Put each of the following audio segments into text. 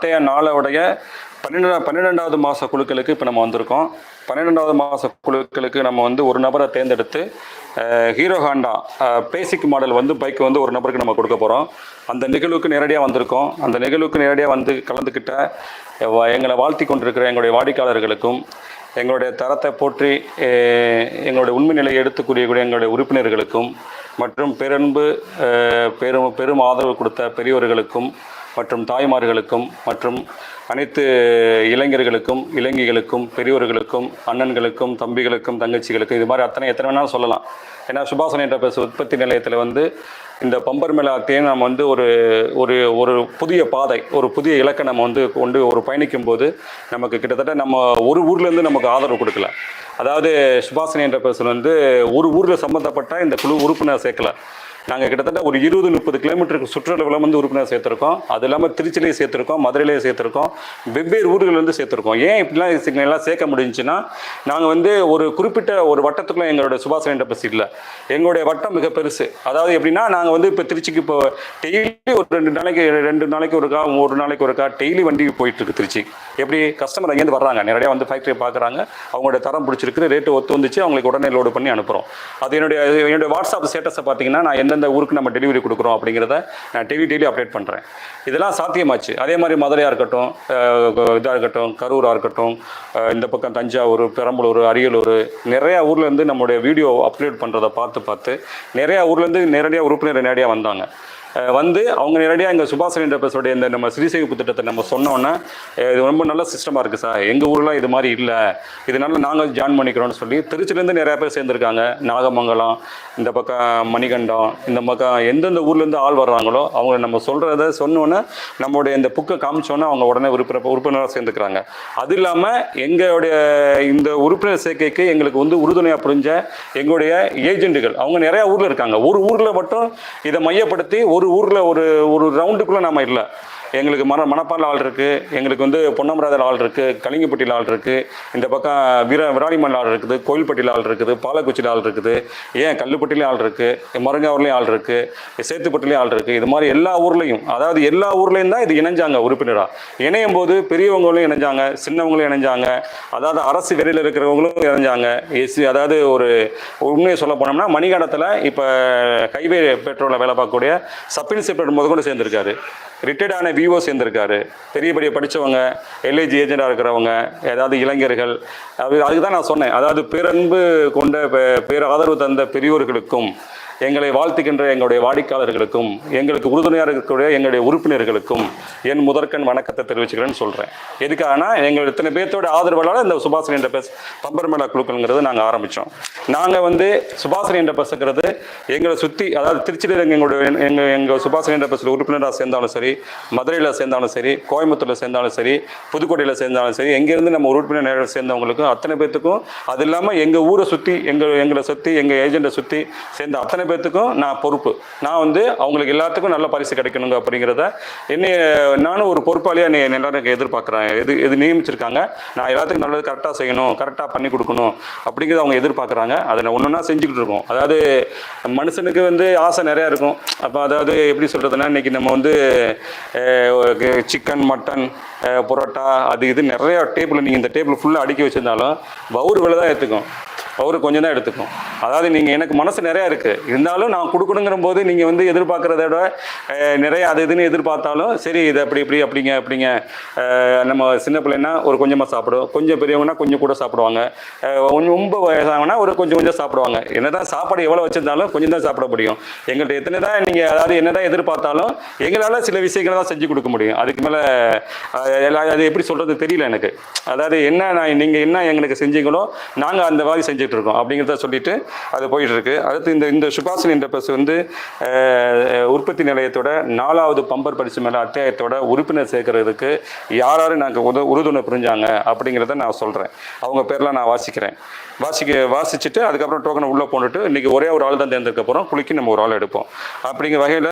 அத்தைய நாளோடைய பன்னெண்டு பன்னிரெண்டாவது மாத குழுக்களுக்கு இப்போ நம்ம வந்திருக்கோம். பன்னிரெண்டாவது மாத குழுக்களுக்கு நம்ம வந்து ஒரு நபரை தேர்ந்தெடுத்து ஹீரோ ஹாண்டா பேசிக் மாடல் வந்து பைக் வந்து ஒரு நபருக்கு நம்ம கொடுக்க போகிறோம் அந்த நிகழ்வுக்கு நேரடியாக வந்திருக்கோம். அந்த நிகழ்வுக்கு நேரடியாக வந்து கலந்துக்கிட்ட எங்களை வாழ்த்தி கொண்டிருக்கிற எங்களுடைய வாடிக்கையாளர்களுக்கும் எங்களுடைய தரத்தை போற்றி எங்களுடைய உண்மை நிலையை எடுத்துக்கூடியக்கூடிய எங்களுடைய உறுப்பினர்களுக்கும் மற்றும் பெரன்பு பெரும் பெரும் ஆதரவு கொடுத்த பெரியவர்களுக்கும் மற்றும் தாய்மார்களுக்கும் மற்றும் அனைத்து இளைஞர்களுக்கும் இளைஞர்களுக்கும் பெரியோர்களுக்கும் அண்ணன்களுக்கும் தம்பிகளுக்கும் தங்கச்சிகளுக்கும் இது மாதிரி அத்தனை எத்தனை வேணாலும் சொல்லலாம். ஏன்னா சுபாசன என்ற பேச உற்பத்தி நிலையத்தில் வந்து இந்த பம்பர் மேலாத்தையும் நம்ம வந்து ஒரு ஒரு ஒரு புதிய பாதை ஒரு புதிய இலக்கை நம்ம வந்து கொண்டு ஒரு பயணிக்கும் போது நமக்கு கிட்டத்தட்ட நம்ம ஒரு ஊர்லேருந்து நமக்கு ஆதரவு கொடுக்கல. அதாவது சுபாசனி என்ற பேசல் வந்து ஒரு ஊரில் சம்மந்தப்பட்ட இந்த குழு உறுப்பினர் சேர்க்கலை. நாங்கள் கிட்டத்தட்ட ஒரு இருபது முப்பது கிலோமீட்டருக்கு சுற்றுலாவில் வந்து உறுப்பினர் சேர்த்துருக்கோம். அது இல்லாமல் திருச்சிலேயே சேர்த்துருக்கோம் மதுரையிலேயே சேர்த்துருக்கோம் வெவ்வேறு ஊர்கள் வந்து சேர்த்துருக்கோம். ஏன் இப்படிலாம் இதுக்கு எல்லாம் சேர்க்க முடிஞ்சுன்னா நாங்கள் வந்து ஒரு குறிப்பிட்ட ஒரு வட்டத்துக்குள்ள எங்களோட சுபாஷ் என்ற இல்லை. எங்களுடைய வட்டம் மிக பெருசு. அதாவது எப்படின்னா நாங்கள் வந்து இப்போ திருச்சிக்கு இப்போ டெய்லி ஒரு ரெண்டு நாளைக்கு ரெண்டு நாளைக்கு ஒருக்கா ஒரு நாளைக்கு ஒருக்கா டெய்லி வண்டி போயிட்டு இருக்கு திருச்சி. எப்படி? கஸ்டமர் அங்கேருந்து வர்றாங்க. நேரடியாக வந்து ஃபேக்ட்ரியை பார்க்குறாங்க அவங்களோட தரம் பிடிச்சிருக்கு ரேட்டு ஒத்து வந்துச்சு. அவங்களுக்கு உடனே லோடு பண்ணி அனுப்புகிறோம் அது என்னுடைய என்னுடைய வாட்ஸ்அப் ஸ்டேட்டஸை பார்த்தீங்கன்னா நான் எந்தெந்த ஊருக்கு நம்ம டெலிவரி கொடுக்குறோம் அப்படிங்கிறத நான் டெய்லி டெய்லி அப்டேட் பண்ணுறேன் இதெல்லாம் சாத்தியமாச்சு. அதே மாதிரி மதுரையாக இருக்கட்டும் இதாக இருக்கட்டும் கரூராக இருக்கட்டும் இந்த பக்கம் தஞ்சாவூர் பெரம்பலூர் அரியலூர் நிறையா ஊர்லேருந்து நம்மளுடைய வீடியோ அப்லோட் பண்ணுறதை பார்த்து பார்த்து நிறையா ஊர்லேருந்து நேரடியாக உறுப்பினர் நேரடியாக வந்தாங்க. வந்து அவங்க நேரடியாக எங்கள் சுபாஷ் என்டர்பிரைஸோடைய இந்த நம்ம ஸ்ரீசேவிப்பு திட்டத்தை நம்ம சொன்னோன்னே இது ரொம்ப நல்ல சிஸ்டமாக இருக்குது சார். எங்கள் ஊரில் இது மாதிரி இல்லை. இதனால நாங்கள் ஜாயின் பண்ணிக்கிறோம்னு சொல்லி திருச்சிலேருந்து நிறையா பேர் சேர்ந்துருக்காங்க. நாகமங்கலம் இந்த பக்கம் மணிகண்டம் இந்த பக்கம் எந்தெந்த ஊர்லேருந்து ஆள் வர்றாங்களோ அவங்க நம்ம சொல்கிறத சொன்னோன்னே நம்மளுடைய இந்த புக்கை காமிச்சோன்னே அவங்க உடனே உறுப்பினர் உறுப்பினராக சேர்ந்துக்கிறாங்க. அது இல்லாமல் எங்களுடைய இந்த உறுப்பினர் சேர்க்கைக்கு எங்களுக்கு வந்து உறுதுணையாக புரிஞ்ச எங்களுடைய ஏஜென்ட்டுகள் அவங்க நிறையா ஊரில் இருக்காங்க. ஒரு ஊரில் மட்டும் இதை மையப்படுத்தி ஒரு ஒரு ஊரில் ஒரு ஒரு ரவுண்டுக்குள்ளே நம்ம இல்லை எங்களுக்கு மன மணப்பால் ஆள் இருக்குது எங்களுக்கு வந்து பொன்னமராதர் ஆள் இருக்குது கலிங்கப்பட்டியில் ஆள் இருக்குது இந்த பக்கம் வீர விராலிமன் ஆள் இருக்குது கோயில்பட்டியில் ஆள் இருக்குது பாலக்குச்சியில் ஆள் இருக்குது ஏன் கல்லுப்பட்டிலையும் ஆள் இருக்குது மருங்காவூர்லேயும் ஆள் இருக்குது சேத்துப்பட்டிலையும் ஆள் இருக்குது இது மாதிரி எல்லா ஊர்லேயும் அதாவது எல்லா ஊர்லேயும் தான் இது இணைஞ்சாங்க உறுப்பினராக இணையும் போது பெரியவங்களும் இணைஞ்சாங்க சின்னவங்களும் இணைஞ்சாங்க அதாவது அரசு வெளியில் இருக்கிறவங்களும் இணைஞ்சாங்க. எஸ்சி அதாவது ஒரு உண்மையை சொல்ல போனோம்னா மணிகண்டத்தில் இப்போ கைவே பெட்ரோலில் வேலை பார்க்கக்கூடிய சப் இன்ஸ்பெக்டர் முதற்கொண்டு சேர்ந்துருக்காரு. ரிட்டையர்டான விஓ சேர்ந்திருக்காரு. பெரிய பெரிய படித்தவங்க எல்ஐஜி ஏஜெண்டாக இருக்கிறவங்க ஏதாவது இளைஞர்கள் அது அதுக்கு தான் நான் சொன்னேன். அதாவது பேரன்பு கொண்ட பேர் ஆதரவு தந்த பெரியோர்களுக்கும் எங்களை வாழ்த்துகின்ற எங்களுடைய வாடிக்கையாளர்களுக்கும் எங்களுக்கு உறுதுணையாக இருக்கக்கூடிய எங்களுடைய உறுப்பினர்களுக்கும் என் முதற்கண் வணக்கத்தை தெரிவிச்சுக்கிறேன்னு சொல்கிறேன் எதுக்காகனா எங்கள் இத்தனை பேர்த்தோட ஆதரவால் இந்த சுபாஷன் என்ற பஸ் பம்பர்மேளா குழுக்கள்ங்கிறது நாங்கள் ஆரம்பித்தோம் நாங்கள் வந்து சுபாஷன் என்ற பஸ்ஸுங்கிறது எங்களை சுற்றி அதாவது திருச்சியில் எங்களுடைய எங்கள் எங்கள் சுபாஷன் என்ற பஸ்ஸில் உறுப்பினராக சேர்ந்தாலும் சரி மதுரையில் சேர்ந்தாலும் சரி கோயம்புத்தூரில் சேர்ந்தாலும் சரி புதுக்கோட்டையில் சேர்ந்தாலும் சரி எங்கேருந்து நம்ம உறுப்பினர் நேரில் சேர்ந்தவங்களுக்கும் அத்தனை பேர்த்துக்கும் அது இல்லாமல் எங்கள் ஊரை சுற்றி எங்கள் எங்களை சுற்றி எங்கள் ஏஜெண்ட்டை சுற்றி சேர்ந்த அத்தனை பேர்த்துக்கும் நான் பொறுப்பு. நான் வந்து அவங்களுக்கு எல்லாத்துக்கும் நல்ல பரிசு கிடைக்கணுங்க அப்படிங்கிறத என்னை நானும் ஒரு பொறுப்பாளியாக நீ எல்லாரும் எதிர்பார்க்குறேன். எது எது நியமிச்சிருக்காங்க. நான் எல்லாத்துக்கும் நல்லது கரெக்டாக செய்யணும் கரெக்டாக பண்ணி கொடுக்கணும் அப்படிங்கிறத அவங்க எதிர்பார்க்குறாங்க. அதை நான் ஒன்று ஒன்றா செஞ்சுக்கிட்டு இருக்கோம். அதாவது மனுஷனுக்கு வந்து ஆசை நிறையா இருக்கும். அப்போ அதாவது எப்படி சொல்கிறதுனா இன்றைக்கி நம்ம வந்து சிக்கன் மட்டன் புரோட்டா அது இது நிறையா டேபிள் நீங்கள் இந்த டேபிள் ஃபுல்லாக அடுக்கி வச்சுருந்தாலும் பவுர் விலை தான் ஏற்றுக்கும் பவர் கொஞ்சம் தான் எடுத்துக்கும். அதாவது நீங்கள் எனக்கு மனசு நிறையா இருக்குது இருந்தாலும் நான் கொடுக்கணுங்கிற போது நீங்கள் வந்து எதிர்பார்க்குறத விட நிறைய அது இதுன்னு எதிர்பார்த்தாலும் சரி இது அப்படி இப்படி அப்படிங்க அப்படிங்க நம்ம சின்ன பிள்ளைன்னா ஒரு கொஞ்சமாக சாப்பிடும். கொஞ்சம் பெரியவங்கன்னா கொஞ்சம் கூட சாப்பிடுவாங்க. கொஞ்சம் ரொம்ப வயசாகனா ஒரு கொஞ்சம் கொஞ்சம் சாப்பிடுவாங்க. என்ன தான் சாப்பாடு எவ்வளோ வச்சிருந்தாலும் கொஞ்சம் தான் சாப்பிட முடியும். எங்கள்கிட்ட எத்தனை தான் நீங்கள் அதாவது என்னதான் எதிர்பார்த்தாலும் எங்களால் சில விஷயங்களை தான் செஞ்சு கொடுக்க முடியும். அதுக்கு மேலே அது எப்படி சொல்கிறது தெரியல எனக்கு. அதாவது என்ன நான் நீங்கள் என்ன எங்களுக்கு செஞ்சீங்களோ நாங்கள் அந்த மாதிரி செஞ்சுட்டு இருக்கோம் அப்படிங்கிறத சொல்லிட்டு அது போயிட்டு இருக்கு அடுத்து இந்த இந்த சுபாஷன் என்ற பஸ் வந்து உற்பத்தி நிலையத்தோட நாலாவது பம்பர் பரிசு மேலே அத்தியாயத்தோட உறுப்பினர் சேர்க்கறதுக்கு யார் யார் நாங்கள் உத உறுதுணை புரிஞ்சாங்க அப்படிங்கிறத நான் சொல்கிறேன் அவங்க பேர்லாம் நான் வாசிக்கிறேன். வாசிக்க வாசிச்சுட்டு அதுக்கப்புறம் டோக்கனை உள்ளே போட்டுட்டு இன்றைக்கி ஒரே ஒரு ஆள் தான் தேர்ந்தெடுக்க போகிறோம் குளிக்கு நம்ம ஒரு ஆள் எடுப்போம். அப்படிங்கிற வகையில்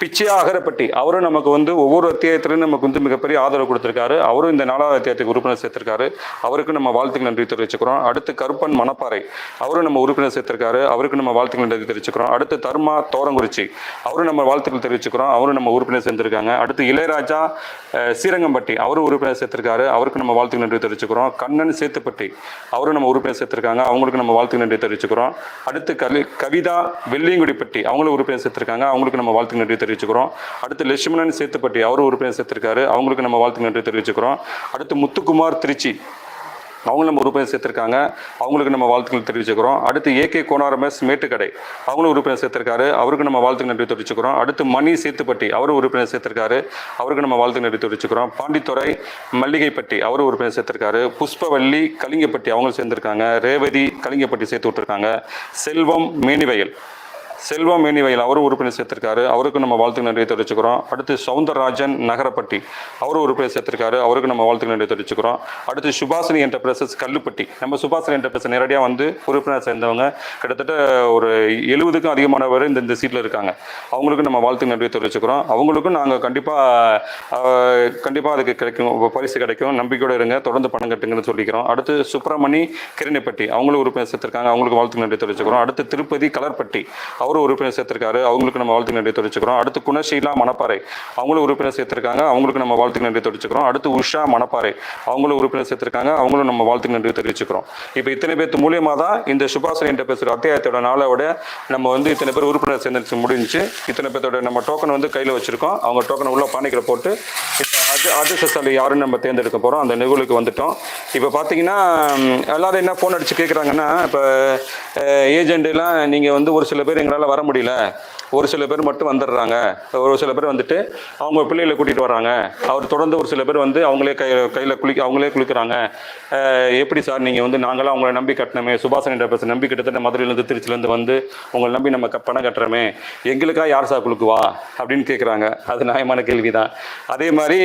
பிச்சையா அகரப்பட்டி அவரும் நமக்கு வந்து ஒவ்வொரு அத்தியாயத்திலையும் நமக்கு வந்து மிகப்பெரிய ஆதரவு கொடுத்துருக்காரு. அவரும் இந்த நாலாவது அத்தியாயத்துக்கு உறுப்பினர் சேர்த்திருக்காரு. அவருக்கு நம்ம வாழ்த்துக்கு நன்றி தெரிவிச்சுக்கிறோம். அடுத்து கருப்பன் மணப்பாறை. மணப்பாறை அவரும் நம்ம உறுப்பினர் சேர்த்திருக்காரு. அவருக்கு நம்ம வாழ்த்துக்கள் நன்றி தெரிவிச்சுக்கிறோம். அடுத்து தர்மா தோரங்குறிச்சி. அவரும் நம்ம வாழ்த்துக்கள் தெரிவிச்சுக்கிறோம். அவரும் நம்ம உறுப்பினர் சேர்ந்திருக்காங்க. அடுத்து இளையராஜா ஸ்ரீரங்கம்பட்டி அவரும் உறுப்பினர் சேர்த்திருக்காரு. அவருக்கு நம்ம வாழ்த்துக்கள் நன்றி தெரிவிச்சுக்கிறோம். கண்ணன் சேத்துப்பட்டி. அவரும் நம்ம உறுப்பினர் சேர்த்திருக்காங்க. அவங்களுக்கு நம்ம வாழ்த்துக்கள் நன்றி தெரிவிச்சுக்கிறோம். அடுத்து கலி கவிதா வெள்ளியங்குடிப்பட்டி. அவங்களும் உறுப்பினர் சேர்த்திருக்காங்க. அவங்களுக்கு நம்ம வாழ்த்துக்கள் நன்றி தெரிவிச்சுக்கிறோம். அடுத்து லட்சுமணன் சேத்துப்பட்டி. அவரும் உறுப்பினர் சேர்த்திருக்காரு. அவங்களுக்கு நம்ம வாழ்த்துக்கள் நன்றி தெரிவிச்சுக்கிறோம். அடுத்து முத்துக்குமார் திருச்சி. அவங்களும் நம்ம உறுப்பினர் சேர்த்துருக்காங்க. அவங்களுக்கு நம்ம வாழ்த்துக்கள் தெரிவிச்சுக்கிறோம். அடுத்து ஏகே கோனாரமஸ் மேட்டுக்கடை. அவங்களும் உறுப்பினர் சேர்த்திருக்காரு. அவருக்கு நம்ம வாழ்த்துக்கள் நன்றி தெரிவிச்சுக்கிறோம். அடுத்து மணி சேத்துப்பட்டி அவரும் உறுப்பினர் சேர்த்திருக்காரு. அவருக்கு நம்ம வாழ்த்துக்கள் நன்றி தெரிவிச்சுக்கிறோம். பாண்டித்துறை மல்லிகைப்பட்டி அவரும் உறுப்பினர் சேர்த்திருக்காரு. புஷ்பவல்லி கலிங்கப்பட்டி அவங்களும் சேர்ந்திருக்காங்க. ரேவதி கலிங்கப்பட்டி சேர்த்து விட்டுருக்காங்க. செல்வம் மேனிவயல். செல்வம் மேனிவையில் அவரும் உறுப்பினர் சேர்த்திருக்காரு. அவருக்கு நம்ம வாழ்த்து நன்றி தெரிவிச்சுக்கிறோம். அடுத்து சவுந்தரராஜன் நகரப்பட்டி. அவரும் உறுப்பினர் சேர்த்திருக்காரு. அவருக்கு நம்ம வாழ்த்து நன்றி தெரிவிச்சுக்கிறோம். அடுத்து சுபாசினி என்டர்பிரைசஸ் கல்லுப்பட்டி. நம்ம சுபாசினி என்டர்பிரைஸ் நேரடியாக வந்து உறுப்பினர் சேர்ந்தவங்க. கிட்டத்தட்ட ஒரு எழுபதுக்கும் அதிகமானவர் இந்த இந்த சீட்டில் இருக்காங்க. அவங்களுக்கு நம்ம வாழ்த்து நன்றி தெரிவிச்சுக்கிறோம். அவங்களுக்கும் நாங்கள் கண்டிப்பாக கண்டிப்பாக அதுக்கு கிடைக்கும் பரிசு கிடைக்கும். நம்பிக்கையோடு இருங்க. தொடர்ந்து பணம் கட்டுங்கன்னு சொல்லிக்கிறோம். அடுத்து சுப்பிரமணி கிரணிப்பட்டி. அவங்களும் உறுப்பினர் சேர்த்திருக்காங்க. அவங்களுக்கு வாழ்த்து நன்றி தெரிவிச்சுக்கிறோம். அடுத்து திருப்பதி கலர்பட்டி. அவரும் உறுப்பினர் சேர்த்திருக்காரு. அவங்களுக்கு நம்ம வாழ்த்து நன்றி தெரிவிச்சுக்கிறோம். அடுத்து குணசீலா மணப்பாறை. அவங்களும் உறுப்பினர் சேர்த்திருக்காங்க. அவங்களுக்கு நம்ம வாழ்த்து நன்றி தெரிவிச்சுக்கிறோம். அடுத்து உஷா மணப்பாறை. அவங்களும் உறுப்பினர் சேர்த்திருக்காங்க. அவங்களும் நம்ம வாழ்த்து நன்றி தெரிவிச்சுக்கிறோம். இப்போ இத்தனை பேர்த்து மூலியமாக தான் இந்த சுபாசனை என்ற பேசுகிற அத்தியாயத்தோட நாளோட நம்ம வந்து இத்தனை பேர் உறுப்பினர் சேர்ந்து முடிஞ்சு இத்தனை பேர்த்தோட நம்ம டோக்கன் வந்து கையில் வச்சிருக்கோம். அவங்க டோக்கனை உள்ள பானைக்கில் போட்டு அது அது அதிர்ஷ்டசாலி யாருன்னு நம்ம தேர்ந்தெடுக்க போகிறோம் அந்த நிகழ்வுக்கு வந்துட்டோம். இப்போ பார்த்தீங்கன்னா ம், எல்லாரும் என்ன ஃபோன் அடித்து கேட்குறாங்கன்னா இப்போ ஏஜெண்ட்டுலாம் நீங்கள் வந்து ஒரு சில பேர் எங்களால் வர முடியல. ஒரு சில பேர் மட்டும் வந்துடுறாங்க. ஒரு சில பேர் வந்துட்டு அவங்க பிள்ளைகளை கூட்டிகிட்டு வராங்க. அவர் தொடர்ந்து ஒரு சில பேர் வந்து அவங்களே கை கையில் குளிக்க அவங்களே குளிக்கிறாங்க. எப்படி சார் நீங்கள் வந்து நாங்களாம் அவங்கள நம்பி கட்டணுமே? சுபாசன் பேச நம்பி கிட்டத்தட்ட மதுரையிலேருந்து திருச்சிலேருந்து வந்து உங்களை நம்பி நம்ம க- பணம் கட்டுறோமே. எங்களுக்கா யார் சார் குளுக்குவா அப்படின்னு கேட்குறாங்க அது நியாயமான கேள்வி தான் அதே மாதிரி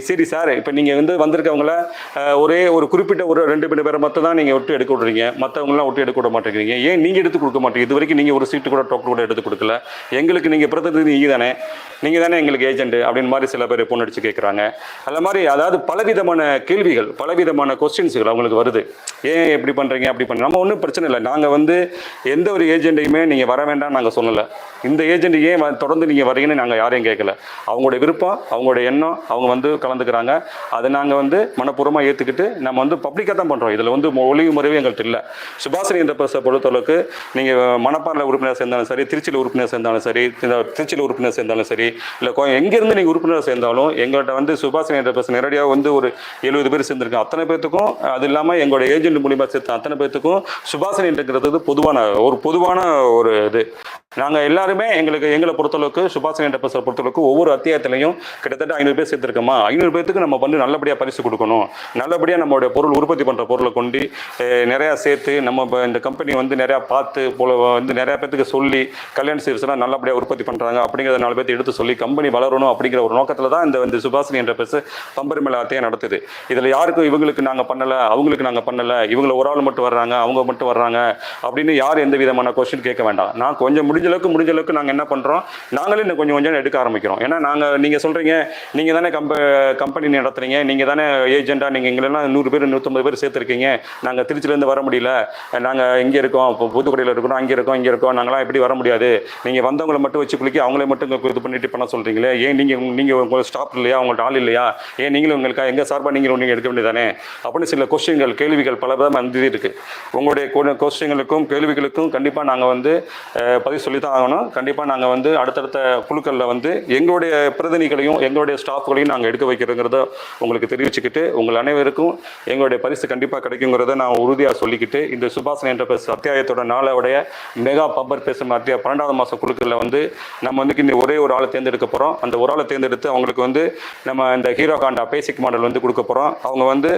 சரி சார் இப்போ நீங்கள் வந்து வந்திருக்கவங்கள ஒரே ஒரு குறிப்பிட்ட ஒரு ரெண்டு மூணு பேரை மட்டும் தான் நீங்கள் விட்டு எடுக்க விட்றீங்க. மற்றவங்களாம் விட்டு எடுக்க விட மாட்டேங்கிறீங்க. ஏன் நீங்கள் எடுத்து கொடுக்க மாட்டீங்க? இது வரைக்கும் நீங்கள் ஒரு சீட்டு கூட டோக்கன் கூட எடுத்து கொடுக்கல. எங்களுக்கு நீங்கள் பிரதிநிதி நீங்கள் தானே? நீங்கள் தானே எங்களுக்கு ஏஜென்ட் அப்படின்னு மாதிரி சில பேர் பொண்ணு அடிச்சு கேட்குறாங்க அந்த மாதிரி அதாவது பலவிதமான கேள்விகள் பலவிதமான கொஸ்டின்ஸுகள் அவங்களுக்கு வருது. ஏன் எப்படி பண்ணுறீங்க அப்படி பண்ணுறீங்க நம்ம ஒன்றும் பிரச்சனை இல்லை. நாங்கள் வந்து எந்த ஒரு ஏஜென்ட்டையுமே நீங்கள் வர வேண்டாம் நாங்கள் சொல்லலை. இந்த ஏஜென்ட் ஏன் தொடர்ந்து நீங்கள் வரீங்கன்னு நாங்கள் யாரையும் கேட்கல அவங்களோட விருப்பம் அவங்களோட எண்ணம் அவங்க வந்து கலந்துக்கிறாங்க. அதை நாங்கள் வந்து மனப்பூர்வமாக ஏற்றுக்கிட்டு நம்ம வந்து பப்ளிக்காக தான் பண்ணுறோம் இதில் வந்து மொ- ஒளிவு முறைவே எங்கள்கிட்ட இல்லை. சுபாஷினி என்ற பிரசை பொறுத்தளவுக்கு நீங்கள் மணப்பாறையில் உறுப்பினர் சேர்ந்தாலும் சரி திருச்சியில் உறுப்பினர் சேர்ந்தாலும் சரி இந்த திருச்சியில் உறுப்பினர் சேர்ந்தாலும் சரி இல்லை கோ எங்கேருந்து நீங்கள் உறுப்பினர் சேர்ந்தாலும் எங்கள்கிட்ட வந்து சுபாஷினி என்ற பிரசை நேரடியாக வந்து ஒரு எழுபது பேர் சேர்ந்துருக்கோம் அத்தனை பேர்த்துக்கும் அது இல்லாமல் எங்களோட ஏஜென்ட் மூலியமாக சேர்த்த அத்தனை பேர்த்துக்கும் சுபாஷன் என்றுங்கிறது பொதுவான ஒரு பொதுவான ஒரு இது. நாங்கள் எல்லாருமே எங்களுக்கு எங்களை பொறுத்தளவுக்கு சுபாஷினி டெப்பஸை பொறுத்தளவுக்கு ஒவ்வொரு அத்தியாயத்திலையும் கிட்டத்தட்ட ஐநூறு பேர் சேர்த்துருக்கோமா? ஐநூறு பேர்த்துக்கு நம்ம வந்து நல்லபடியாக பரிசு கொடுக்கணும். நல்லபடியாக நம்மளுடைய பொருள் உற்பத்தி பண்ணுற பொருளை கொண்டு நிறையா சேர்த்து நம்ம இப்போ இந்த கம்பெனி வந்து நிறையா பார்த்து போல வந்து நிறையா பேர்த்துக்கு சொல்லி கல்யாண சீர்ஸ்லாம் நல்லபடியாக உற்பத்தி பண்ணுறாங்க அப்படிங்கிறத நாலு பேர்த்து எடுத்து சொல்லி கம்பெனி வளரணும் அப்படிங்கிற ஒரு நோக்கத்தில் தான் இந்த இந்த சுபாஷினி என்டர்பிரைஸ் பம்பரி மேல அத்தியாயம் நடத்துது. இதில் யாருக்கும் இவங்களுக்கு நாங்கள் பண்ணலை அவங்களுக்கு நாங்கள் பண்ணலை இவங்களை ஒரு ஆள் மட்டும் வர்றாங்க அவங்க மட்டும் வர்றாங்க அப்படின்னு யார் எந்த விதமான கொஸ்டின் கேட்க வேண்டாம். நான் கொஞ்சம் முடிஞ்ச அளவுக்கு முடிஞ்ச அளவுக்கு நாங்கள் என்ன பண்ணுறோம் நாங்களே இன்னும் கொஞ்சம் கொஞ்சம் எடுக்க ஆரம்பிக்கிறோம். ஏன்னா நாங்கள் நீங்கள் சொல்கிறீங்க நீங்கள் தானே கம்ப கம்பெனி நடத்துறீங்க நீங்கள் தானே ஏஜெண்டாக நீங்கள் எங்களெல்லாம் நூறு பேர் நூற்றம்பது பேர் சேர்த்துருக்கீங்க. நாங்கள் திருச்சிலேருந்து வர முடியல. நாங்கள் இங்கே இருக்கோம் இப்போ புதுக்கோட்டையில் இருக்கிறோம் அங்கே இருக்கோம் இங்கே இருக்கோம் நாங்களாம் எப்படி வர முடியாது? நீங்கள் வந்தவங்களை மட்டும் வச்சு குளிக்க அவங்களே மட்டும் இது பண்ணிட்டு பண்ண சொல்கிறீங்களே ஏன் நீங்கள் நீங்கள் உங்கள் ஸ்டாப் இல்லையா? உங்கள்ட்ட ஆள் இல்லையா? ஏன் நீங்களும் உங்களுக்கா எங்கள் சார்பாக நீங்களும் நீங்கள் எடுக்க வேண்டியதானே அப்படின்னு சில கொஸ்டின்கள் கேள்விகள் பல விதமாக வந்து இருக்குது உங்களுடைய கொஸ்டின்களுக்கும் கேள்விகளுக்கும் கண்டிப்பாக நாங்கள் வந்து பதிவு பதில் சொல்லி தான் ஆகணும். கண்டிப்பாக நாங்கள் வந்து அடுத்தடுத்த குழுக்களில் வந்து எங்களுடைய பிரதிநிதிகளையும் எங்களுடைய ஸ்டாஃப்களையும் நாங்கள் எடுக்க வைக்கிறோங்கிறத உங்களுக்கு தெரிவிச்சுக்கிட்டு உங்கள் அனைவருக்கும் எங்களுடைய பரிசு கண்டிப்பாக கிடைக்குங்கிறத நான் உறுதியாக சொல்லிக்கிட்டு இந்த சுபாசன் என்டர்பிரைஸ் அத்தியாயத்தோட நாளோடைய மெகா பப்பர் பேசும் அத்தியா பன்னெண்டாவது மாதம் குழுக்களில் வந்து நம்ம வந்து இந்த ஒரே ஒரு ஆளை தேர்ந்தெடுக்க போகிறோம் அந்த ஒரு ஆளை தேர்ந்தெடுத்து அவங்களுக்கு வந்து நம்ம இந்த ஹீரோ காண்டா பேசிக் மாடல் வந்து கொடுக்க போகிறோம் அவங்க வந்து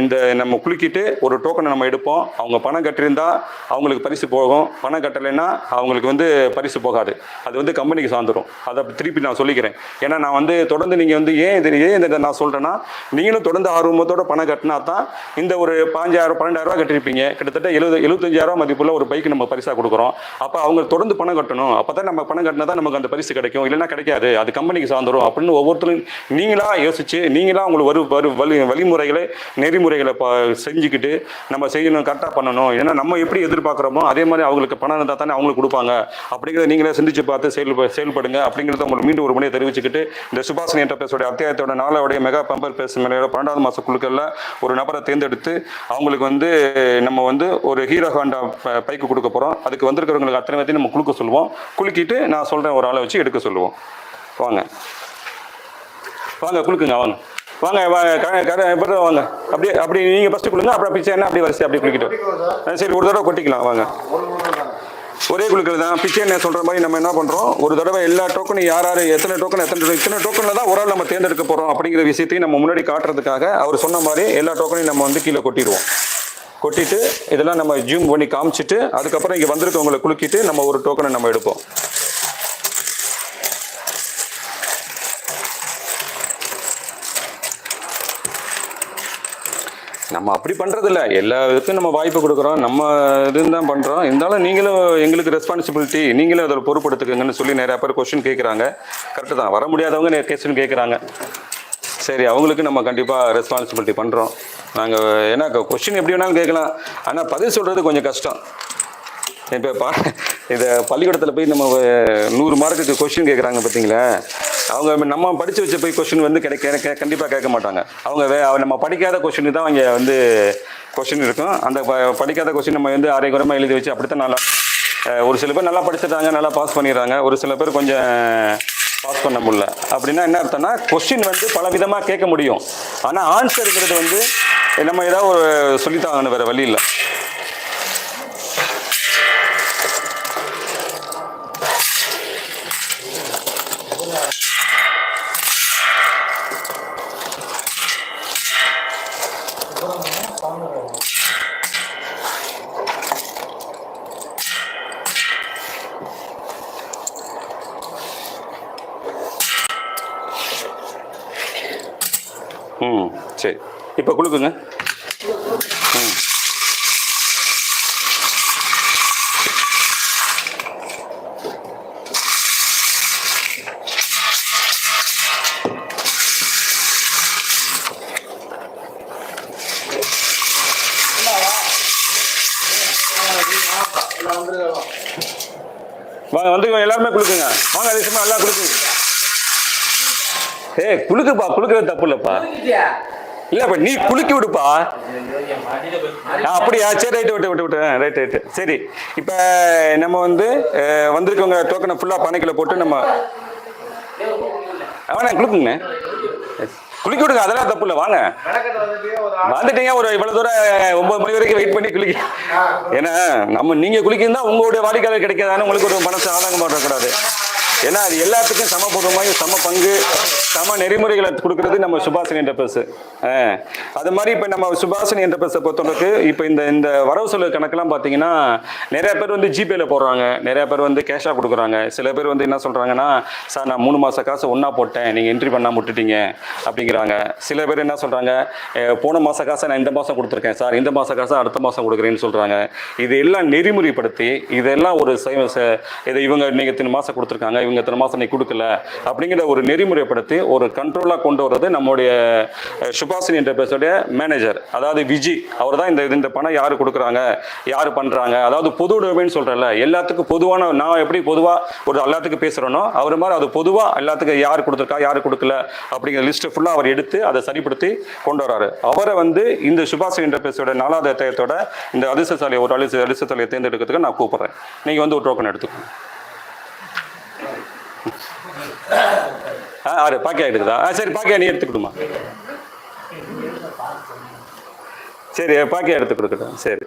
இந்த நம்ம குலுக்கிட்டு ஒரு டோக்கனை நம்ம எடுப்போம். அவங்க பணம் கட்டியிருந்தால் அவங்களுக்கு பரிசு போகும். பணம் கட்டலைன்னா அவங்களுக்கு வந்து பரிசு போகாது. அது வந்து கம்பெனிக்கு சார்ந்துடும் அதை திருப்பி நான் சொல்லிக்கிறேன். ஏன்னா நான் வந்து தொடர்ந்து நீங்கள் வந்து ஏன் இது ஏன் இதை நான் சொல்கிறேன்னா நீங்களும் தொடர்ந்து ஆர்வமத்தோட பணம் கட்டினா தான் இந்த ஒரு பாஞ்சாயிரம் பன்னெண்டாயிரம் ரூபா கட்டிருப்பீங்க. கிட்டத்தட்ட எழுபது எழுபத்தஞ்சாயிரம் மதிப்புள்ள ஒரு பைக் நம்ம பரிசாக கொடுக்குறோம். அப்போ அவங்க தொடர்ந்து பணம் கட்டணும். அப்போ தான் நம்ம பணம் கட்டினா தான் நமக்கு அந்த பரிசு கிடைக்கும். இல்லைன்னா கிடைக்காது. அது கம்பெனிக்கு சார்ந்துடும் அப்படின்னு ஒவ்வொருத்தரும் நீங்களா யோசிச்சு நீங்களா உங்களுக்கு வரு வரு வழி வழிமுறைகளை நெறிமுறைகளை ப செஞ்சுக்கிட்டு நம்ம செய்யணும் கரெக்டாக பண்ணணும். ஏன்னா நம்ம எப்படி எதிர்பார்க்குறோமோ அதே மாதிரி அவங்களுக்கு பணம் இருந்தால் தானே அவங்களுக்கு கொடுப்பாங்க. அப்படிங்கிறத நீங்களே சிந்திச்சு பார்த்து செயல் செயல்படுங்க. அப்படிங்கிறத உங்களுக்கு மீண்டும் ஒரு முறையை தெரிவிச்சுக்கிட்டு இந்த சுபாஷினி என்டர்பிரைஸோட அத்தியாயத்தோட நாளாவுடைய மெகா பம்பர் பேசு மேலையோட பன்னெண்டாவது மாத குழுக்களில் ஒரு நபரை தேர்ந்தெடுத்து அவங்களுக்கு வந்து நம்ம வந்து ஒரு ஹீரோ ஹாண்டா பைக்கு கொடுக்க போகிறோம் அதுக்கு வந்திருக்கிறவங்களுக்கு அத்தனை பேர்த்தையும் நம்ம குளுக்க சொல்லுவோம். குலுக்கிட்டு நான் சொல்கிறேன் ஒரு ஆளை வச்சு எடுக்க சொல்லுவோம். வாங்க. வாங்க குளுக்குங்க வாங்க. வாங்க வாங்க எப்படி வாங்க. அப்படியே அப்படி நீங்கள் ஃபஸ்ட்டு கொடுங்க அப்புறம் பிச்சை என்ன அப்படியே வரிசை அப்படியே குளிக்கிட்டு சரி ஒரு தடவை கொட்டிக்கலாம் வாங்க. ஒரே குழுக்கள் தான். பிச்சை என்ன சொல்கிற மாதிரி நம்ம என்ன பண்ணுறோம் ஒரு தடவை எல்லா டோக்கனும் யார் யார் எத்தனை டோக்கன் எத்தனை இத்தனை டோக்கனில் தான் ஒரு ஆள் நம்ம தேர்ந்தெடுக்க போகிறோம் அப்படிங்கிற விஷயத்தையும் நம்ம முன்னாடி காட்டுறதுக்காக அவர் சொன்ன மாதிரி எல்லா டோக்கனையும் நம்ம வந்து கீழே கொட்டிடுவோம். கொட்டிட்டு இதெல்லாம் நம்ம ஜூம் பண்ணி காமிச்சிட்டு அதுக்கப்புறம் இங்கே வந்திருக்கவங்களை குலுக்கிட்டு நம்ம ஒரு டோக்கனை நம்ம எடுப்போம். நம்ம அப்படி பண்ணுறதில்ல எல்லா இதுக்கும் நம்ம வாய்ப்பு கொடுக்குறோம். நம்ம இதுன்னு தான் பண்ணுறோம் இருந்தாலும் நீங்களும் எங்களுக்கு ரெஸ்பான்சிபிலிட்டி நீங்களும் அதில் பொறுப்படுத்துக்குங்கன்னு சொல்லி நிறையா பேர் கொஸ்டின் கேட்குறாங்க கரெக்டு தான். வர முடியாதவங்க நிறைய கொஸ்டின் கேட்குறாங்க சரி அவங்களுக்கு நம்ம கண்டிப்பாக ரெஸ்பான்சிபிலிட்டி பண்ணுறோம் நாங்கள் ஏன்னா கொஸ்டின் எப்படி வேணாலும் கேட்கலாம். ஆனால் பதில் சொல்கிறது கொஞ்சம் கஷ்டம். இப்போ பா இதை பள்ளிக்கூடத்தில் போய் நம்ம நூறு மார்க்குக்கு கொஸ்டின் கேட்குறாங்க பார்த்தீங்களா அவங்க நம்ம படித்து வச்ச போய் கொஸ்டின் வந்து கிடைக்க கண்டிப்பாக கேட்க மாட்டாங்க. அவங்க வே நம்ம படிக்காத கொஸ்டின் தான் அவங்க வந்து கொஸ்டின் இருக்கும். அந்த ப- படிக்காத கொஸ்டின் நம்ம வந்து அரைகுறமாக எழுதி வச்சு அப்படித்தான் நல்லா ஒரு சில பேர் நல்லா படிச்சிட்டாங்க நல்லா பாஸ் பண்ணிடுறாங்க. ஒரு சில பேர் கொஞ்சம் பாஸ் பண்ண முடியல. அப்படின்னா என்ன அர்த்தம்னா கொஸ்டின் வந்து பல விதமாக கேட்க முடியும். ஆனால் ஆன்சருங்கிறது வந்து நம்ம ஏதாவது ஒரு சொல்லித்தாங்கன்னு வேறு வழி இல்லை ம் சரி இப்போ குளுக்குங்க ம் வாங்க வந்துங்க எல்லாருமே குளுக்குங்க. வாங்க அதே சமயம் எல்லாம் கொடுக்குங்க ஏய் குளுக்குப்பா குளுக்குறது தப்பு இல்லைப்பா. இல்லப்பா நீ குலுக்கி விடுப்பா. அப்படியா சரி ரைட்டு விட்டு விட்டு விட்டு ரைட் ரைட்டு சரி இப்போ நம்ம வந்து வந்திருக்கவங்க டோக்கனை ஃபுல்லாக பனைக்குள்ள போட்டு நம்ம அவனே குளுக்குங்கண்ணே குளிக்க விடுங்க அதெல்லாம் தப்பு இல்லை வாங்க. வந்துட்டீங்க ஒரு இவ்வளவு தூரம் ஒன்பது மணி வரைக்கும் வெயிட் பண்ணி குளிக்க ஏன்னா நம்ம நீங்க குளிக்கிறதா உங்களுடைய வாடிக்கையாளர் கிடைக்காதான்னு உங்களுக்கு ஒரு மனசு ஆதங்கம் பண்ணக்கூடாது ஏன்னா அது எல்லாத்துக்கும் சம பொதுவாக சம பங்கு சம நெறிமுறைகளை கொடுக்கறது நம்ம சுபாஷினி என்டர்பிரஸ். அது மாதிரி இப்போ நம்ம சுபாஷினி என்டர்பிரஸை பொறுத்தளவுக்கு இப்போ இந்த இந்த வரவு செலவு கணக்கெல்லாம் பார்த்தீங்கன்னா நிறைய பேர் வந்து ஜிபேல போடுறாங்க. நிறைய பேர் வந்து கேஷாக கொடுக்குறாங்க. சில பேர் வந்து என்ன சொல்கிறாங்கன்னா சார் நான் மூணு மாத காசு ஒன்றா போட்டேன். நீங்கள் என்ட்ரி பண்ணால் விட்டுட்டீங்க அப்படிங்கிறாங்க. சில பேர் என்ன சொல்கிறாங்க போன மாத காசை நான் இந்த மாதம் கொடுத்துருக்கேன். சார் இந்த மாத காசை அடுத்த மாதம் கொடுக்குறேன்னு சொல்கிறாங்க இது எல்லாம் நெறிமுறைப்படுத்தி இதெல்லாம் ஒரு இதை இவங்க நீங்கள் இத்தனை மாதம் கொடுத்துருக்காங்க இவங்க இத்தனை மாதம் நீ கொடுக்கல அப்படிங்கிற ஒரு நெறிமுறைப்படுத்தி ஒரு கண்ட்ரோலாக கொண்டு வர்றது நம்முடைய சுபாசினி சுபாஷினி என்டர்பிரைஸோடைய மேனேஜர் அதாவது விஜி. அவர் தான் இந்த இந்த பணம் யார் கொடுக்குறாங்க யார் பண்ணுறாங்க அதாவது பொது உடைமைன்னு சொல்கிறேன்ல எல்லாத்துக்கும் பொதுவான நான் எப்படி பொதுவாக ஒரு எல்லாத்துக்கும் பேசுகிறேனோ அவர் மாதிரி அது பொதுவாக எல்லாத்துக்கும் யார் கொடுத்துருக்கா யார் கொடுக்கல அப்படிங்கிற லிஸ்ட்டு ஃபுல்லாக அவர் எடுத்து அதை சரிப்படுத்தி கொண்டு வராரு அவரை வந்து இந்த சுபாஷ் என்டர்பிரைஸோட நாலாவது அத்தியாயத்தோட இந்த அதிர்ஷ்டசாலியை ஒரு அலிச அதிர்ஷ்டசாலியை தேர்ந்தெடுக்கிறதுக்கு நான் கூப்பிட்றேன். நீங்கள் வந்து ஒரு டோக்கன் எடுத்துக்கோங்க. ஆறு பாக்கியா எடுக்குதா? ஆ சரி பாக்கியா நீ எடுத்து கொடுமா சரி பாக்கியா எடுத்து கொடுக்கட்டும். சரி.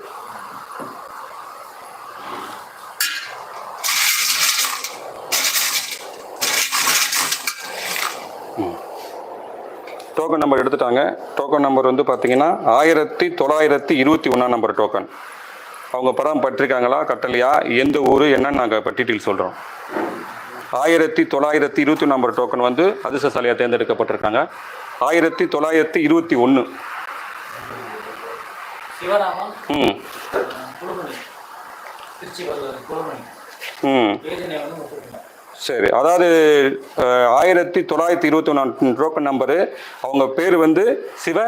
டோக்கன் நம்பர் எடுத்துட்டாங்க. டோக்கன் நம்பர் வந்து பார்த்தீங்கன்னா ஆயிரத்தி தொள்ளாயிரத்தி இருபத்தி ஒன்றாம் நம்பர் டோக்கன் அவங்க படம் பட்டிருக்காங்களா? கட்டலையா? எந்த ஊர்? என்னன்னு நாங்கள் இப்போ டீட்டெயில் சொல்கிறோம் ஆயிரத்தி தொள்ளாயிரத்தி இருபத்தி நம்பர் டோக்கன் வந்து அதிர்ஷ்டசாலியாக தேர்ந்தெடுக்கப்பட்டிருக்காங்க. ஆயிரத்தி தொள்ளாயிரத்தி இருபத்தி ஒன்று ம். ம். சரி. அதாவது ஆயிரத்தி தொள்ளாயிரத்தி இருபத்தி ஒன்று டோக்கன் நம்பரு. அவங்க பேர் வந்து சிவ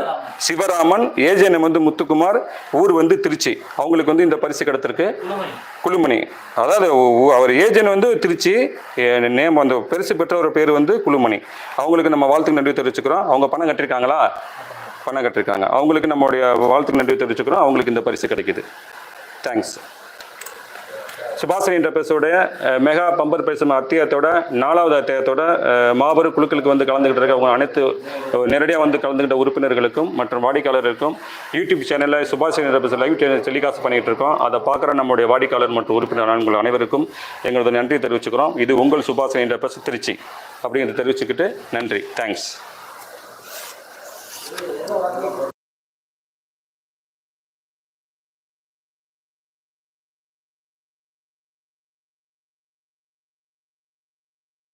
சிவராமன் ஏஜென் வந்து முத்துக்குமார் ஊர் வந்து திருச்சி. அவங்களுக்கு வந்து இந்த பரிசு கிடைத்திருக்கு. குழுமணி. அதாவது அவர் ஏஜென்ட் வந்து திருச்சி. நேம் அந்த பரிசு பெற்றவர் பேர் வந்து குழுமணி. அவங்களுக்கு நம்ம வாழ்த்துக்கு நன்றி தெரிவிச்சுக்கிறோம். அவங்க பணம் கட்டிருக்காங்களா பணம் கட்டிருக்காங்க அவங்களுக்கு நம்மளுடைய வாழ்த்துக்கு நன்றி தெரிவிச்சுக்கிறோம். அவங்களுக்கு இந்த பரிசு கிடைக்குது. தேங்க்ஸ் சுபாஷினி என்ற அஹ், மெகா பம்பர் பரிசு அத்தியாயத்தோட நாலாவது அத்தியாயத்தோட மாபெரும் குழுக்களுக்கு வந்து கலந்துகிட்டு இருக்க அவங்க அனைத்து நேரடியாக வந்து கலந்துகிட்ட உறுப்பினர்களுக்கும் மற்றும் வாடிக்கையாளர்களுக்கும் யூடியூப் சேனலில் சுபாஷினி என்டர்பிரைஸ் லைவ் டெலிகாஸ்ட் பண்ணிட்டு இருக்கோம். அதை பார்க்குற நம்முடைய வாடிக்கையாளர் மற்றும் உறுப்பினர் நண்பர்கள் அனைவருக்கும் எங்களது நன்றி தெரிவிச்சுக்கிறோம். இது உங்கள் சுபாஷினி என்டர்பிரைஸ் திருச்சி அப்படிங்கிறத தெரிவிச்சுக்கிட்டு நன்றி. தேங்க்ஸ்